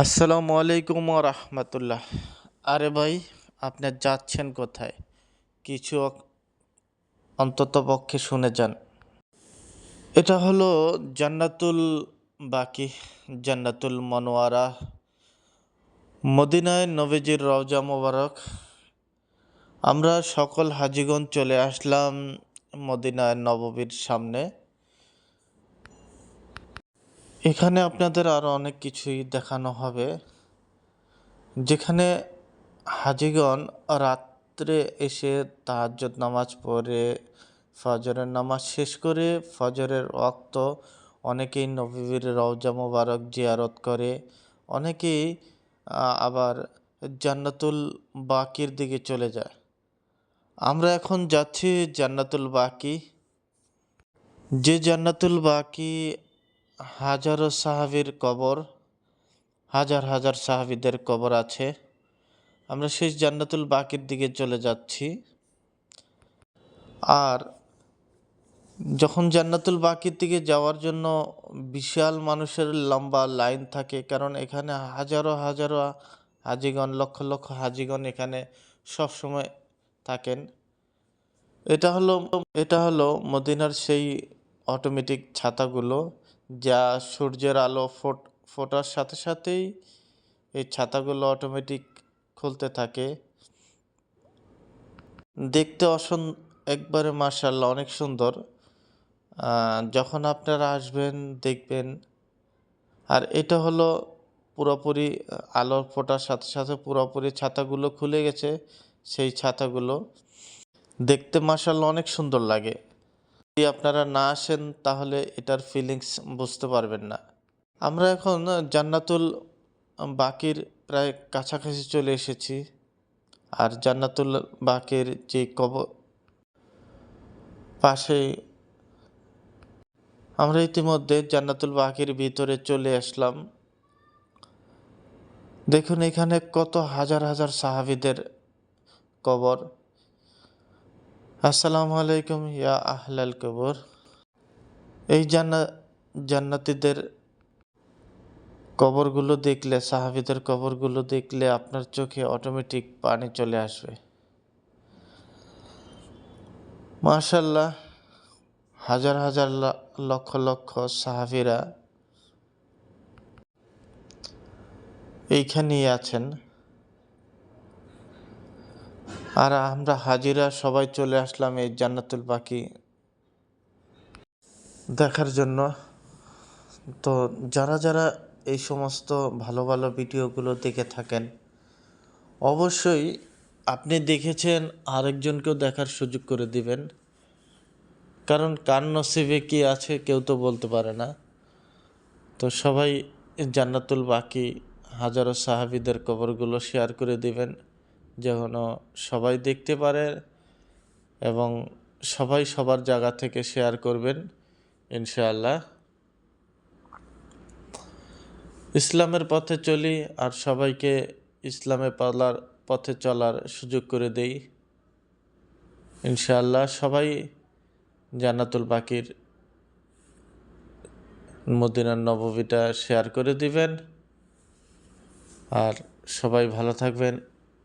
আসসালামু আলাইকুম রহমতুল্লাহ। আরে ভাই, আপনি যাচ্ছেন কোথায়? কিছু অন্তত পক্ষে শুনে যান। এটা হলো জান্নাতুল বাকি, জান্নাতুল মনোয়ারা, মদিনায় নবীজির রওজা মোবারক। আমরা সকল হাজিগঞ্জ চলে আসলাম মদিনায় নববীর সামনে। এখানে আপনাদের আরও অনেক কিছুই দেখানো হবে। যেখানে হাজিগণ রাত্রে এসে তাহাজ্জুদ নামাজ পড়ে, ফজরের নামাজ শেষ করে ফজরের রক্ত অনেকেই নবীর রওজা মোবারক জিয়ারত করে, অনেকেই আবার জান্নাতুল বাকির দিকে চলে যায়। আমরা এখন যাচ্ছি জান্নাতুল বাকি। যে জান্নাতুল বাকি হাজারো সাহাবির কবর, হাজার হাজার সাহাবিদের কবর আছে। আমরা শেষ জান্নাতুল বাকির দিকে চলে যাচ্ছি। আর যখন জান্নাতুল বাকির দিকে যাওয়ার জন্য বিশাল মানুষের লম্বা লাইন থাকে, কারণ এখানে হাজারো হাজারো হাজিগণ, লক্ষ লক্ষ হাজিগণ এখানে সবসময় থাকেন। এটা হলো এটা হলো মদিনার সেই অটোমেটিক ছাতাগুলো। যা সূর্যের আলো ফোট, ফোটার সাথে সাথেই এই ছাতাগুলো অটোমেটিক খুলতে থাকে। দেখতে অসুন, একবারে মার্শাল্লাহ অনেক সুন্দর। যখন আপনারা আসবেন, দেখবেন। আর এটা হলো পুরোপুরি আলো ফোটার সাথে সাথে পুরোপুরি ছাতাগুলো খুলে গেছে সেই ছাতাগুলো। দেখতে মার্শাল্লাহ অনেক সুন্দর লাগে। যদি আপনারা না আসেন, তাহলে এটার ফিলিংস বুঝতে পারবেন না। আমরা এখন জান্নাতুল বাকির প্রায় কাছাকাছি চলে এসেছি। আর জান্নাতুল বাকির যে কব, পাশে আমরা ইতিমধ্যে জান্নাতুল বাকির ভিতরে চলে আসলাম। দেখুন এখানে কত হাজার হাজার সাহাবিদের কবর। আসসালামু আলাইকুম, ইয়া আহলাল কবর। এই জান্না, জান্নাতিদের কবরগুলো দেখলে, সাহাবিদের কবরগুলো দেখলে আপনার চোখে অটোমেটিক পানি চলে আসবে। মাশাল্লাহ হাজার হাজার লক্ষ লক্ষ সাহাবিরা এইখানেই আছেন। আর আমরা হাজিরা সবাই চলে আসলাম এই জান্নাতুল পাখি দেখার জন্য। তো যারা যারা এই সমস্ত ভালো ভালো ভিডিওগুলো দেখে থাকেন, অবশ্যই আপনি দেখেছেন আরেকজনকেও দেখার সুযোগ করে দিবেন। কারণ কার নসিবে কি আছে কেউ তো বলতে পারে না। তো সবাই জান্নাতুল বাকি হাজারো সাহাবিদের কবরগুলো শেয়ার করে দিবেন। যেন সবাই দেখতে পারে এবং সবাই সবার জায়গা থেকে শেয়ার করবেন, ইনশাআল্লাহ। ইসলামের পথে চলি আর সবাইকে ইসলামে পালার পথে চলার সুযোগ করে দেই। ইনশাআল্লাহ সবাই জান্নাতুল বাকির মদিনার নববীটা শেয়ার করে দিবেন। আর সবাই ভালো থাকবেন।